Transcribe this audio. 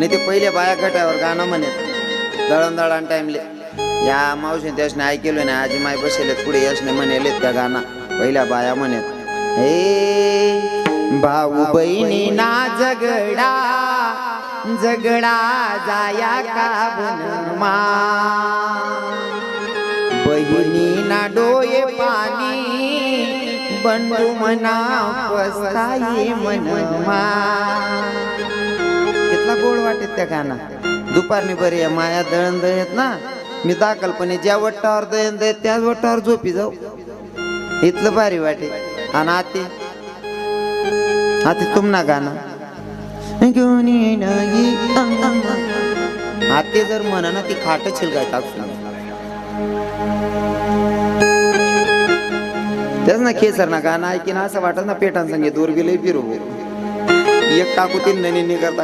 नाही ते पहिले बाया गटावर गाणं म्हणत. दळण दळण टाइमले या मावशी त्याशने ऐकलं ना आजी माय बसेलेत पुढे यशने म्हणेलेत त्या गाणं. पहिल्या बाया म्हणत हे भाऊ बहिणी ना झगडा झगडा जाया का बनमा बहिणी ना डोये पाणी बनू मना पस्ताये मनमा मला गोड वाटेत त्या गाणं. दुपारनी बरी आहे माया दळण दळत ना. मी दाखलपणे ज्या वट्टावर दळण दळत त्याच वट्टावर झोपी जाऊ. इथलं भारी वाटे. आणि आते. आते तुम ना गाणं घेऊन आते जर म्हणा ना ती खाट छिलगाय टाकून. त्याच ना खेसर ना गाणं ऐकीन असं वाटत ना पेटांसंगे दूर गेले फिरू एक टाकू तीन ननी करता.